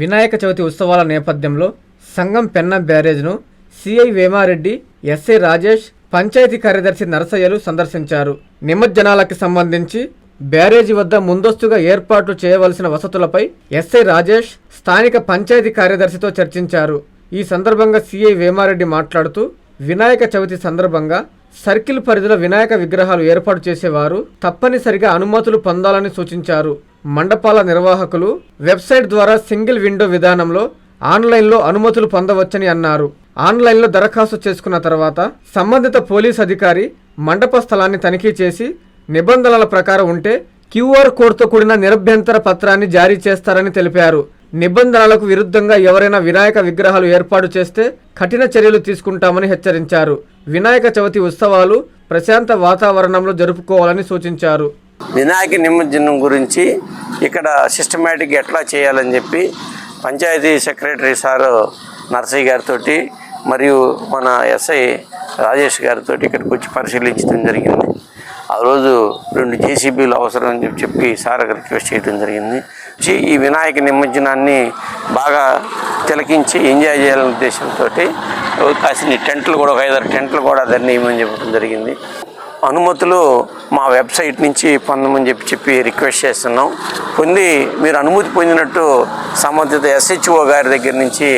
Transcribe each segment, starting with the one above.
వినాయక చవితి ఉత్సవాల నేపథ్యంలో సంఘం పెన్న బ్యారేజ్ను సిఐ వేమారెడ్డి ఎస్ఐ రాజేష్ పంచాయతీ కార్యదర్శి నరసయ్యలు సందర్శించారు. నిమజ్జనాలకి సంబంధించి బ్యారేజీ వద్ద ముందస్తుగా ఏర్పాట్లు చేయవలసిన వసతులపై ఎస్ఐ రాజేష్ స్థానిక పంచాయతీ కార్యదర్శితో చర్చించారు. ఈ సందర్భంగా సిఐ వేమారెడ్డి మాట్లాడుతూ వినాయక చవితి సందర్భంగా సర్కిల్ పరిధిలో వినాయక విగ్రహాలు ఏర్పాటు చేసేవారు తప్పనిసరిగా అనుమతులు పొందాలని సూచించారు. మండపాల నిర్వాహకులు వెబ్సైట్ ద్వారా సింగిల్ విండో విధానంలో ఆన్లైన్లో అనుమతులు పొందవచ్చని అన్నారు. ఆన్లైన్లో దరఖాస్తు చేసుకున్న తర్వాత సంబంధిత పోలీస్ అధికారి మండప స్థలాన్ని తనిఖీ చేసి నిబంధనల ప్రకారం ఉంటే క్యూఆర్ కోడ్తో కూడిన నిరభ్యంతర పత్రాన్ని జారీ చేస్తారని తెలిపారు. నిబంధనలకు విరుద్ధంగా ఎవరైనా వినాయక విగ్రహాలు ఏర్పాటు చేస్తే కఠిన చర్యలు తీసుకుంటామని హెచ్చరించారు. వినాయక చవితి ఉత్సవాలు ప్రశాంత వాతావరణంలో జరుపుకోవాలని సూచించారు. వినాయక నిమజ్జనం గురించి ఇక్కడ సిస్టమేటిక్ ఎట్లా చేయాలని చెప్పి పంచాయతీ సెక్రటరీ సారు నర్సయ్య గారితో మరియు మన ఎస్ఐ రాజేష్ గారితో ఇక్కడికి వచ్చి పరిశీలించడం జరిగింది. ఆ రోజు రెండు జేసీబీలు అవసరం అని చెప్పి చెప్పి సార్ రిక్వెస్ట్ చేయడం జరిగింది. ఈ వినాయక నిమజ్జనాన్ని బాగా తిలకించి ఎంజాయ్ చేయాలనే ఉద్దేశంతో కాసిన టెంట్లు కూడా ఒక ఐదారు టెంట్లు కూడా దాన్ని ఇవ్వమని చెప్పడం జరిగింది. అనుమతులు మా వెబ్సైట్ నుంచి పొందమని చెప్పి చెప్పి రిక్వెస్ట్ చేస్తున్నాం. పొంది మీరు అనుమతి పొందినట్టు సంబంధిత ఎస్హెచ్ఓ గారి దగ్గర నుంచి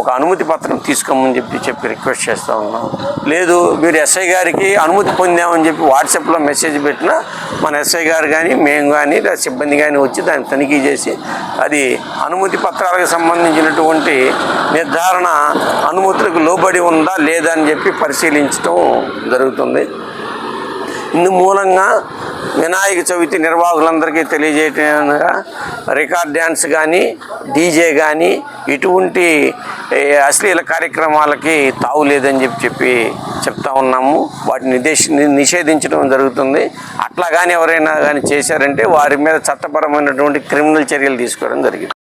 ఒక అనుమతి పత్రం తీసుకోమని చెప్పి చెప్పి రిక్వెస్ట్ చేస్తూ ఉన్నాం. లేదు మీరు ఎస్ఐ గారికి అనుమతి పొందామని చెప్పి వాట్సాప్లో మెసేజ్ పెట్టినా మన ఎస్ఐ గారు కానీ మేము కానీ లేదా సిబ్బంది కానీ వచ్చి దాన్ని తనిఖీ చేసి అది అనుమతి పత్రాలకు సంబంధించినటువంటి నిర్ధారణ అనుమతులకు లోబడి ఉందా లేదా అని చెప్పి పరిశీలించడం జరుగుతుంది. ఇందు మూలంగా వినాయక చవితి నిర్వాహకులందరికీ తెలియజేయటంగా రికార్డ్ డ్యాన్స్ కానీ డీజే కానీ ఇటువంటి అశ్లీల కార్యక్రమాలకి తావు లేదని చెప్పి చెప్పి చెప్తా ఉన్నాము. వాటిని నిదేశ నిషేధించడం జరుగుతుంది. అట్లా కానీ ఎవరైనా కానీ చేశారంటే వారి మీద చట్టపరమైనటువంటి క్రిమినల్ చర్యలు తీసుకోవడం జరిగింది.